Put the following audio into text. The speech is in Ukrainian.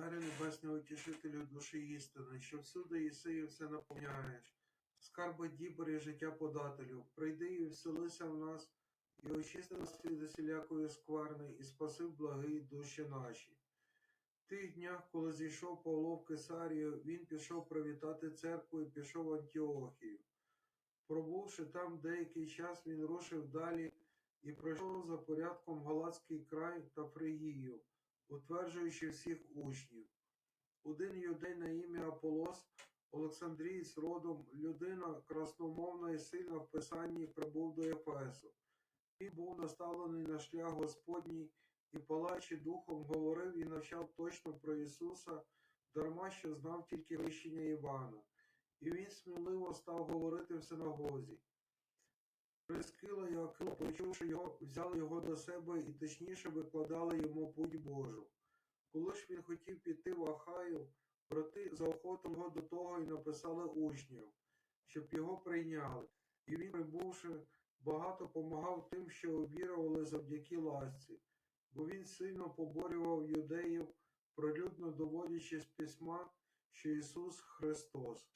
Царю Небесний, утішителю душі істини, що всюди єси і все наповняєш, скарби дібрі життя подателю, прийди і вселися в нас, і очисти нас від усілякої скверни, і спаси благі душі наші. В тих днях, коли зійшов Павло в Кесарію, він пішов привітати церкву і пішов в Антіохію. Пробувши там деякий час, він рушив далі і пройшов за порядком Галацький край та Фригію, утверджуючи всіх учнів. Один юдей на ім'я Аполос, Олександрієць родом, людина красномовна і сильна в писанні, прибув до Ефесу. Він був наставлений на шлях Господній і, палаючи духом, говорив і навчав точно про Ісуса, дарма що знав тільки хрещення Івана. І він сміливо став говорити в синагозі. Прискила і Акила, почувши його, взяли його до себе і точніше викладали йому путь Божу. Коли ж він хотів піти в Ахаю, брати заохотили його до того і написали учнів, щоб його прийняли. І він, прибувши, багато помагав тим, що увірували завдяки ласці, бо він сильно поборював юдеїв, прилюдно доводячи з письма, що Ісус Христос.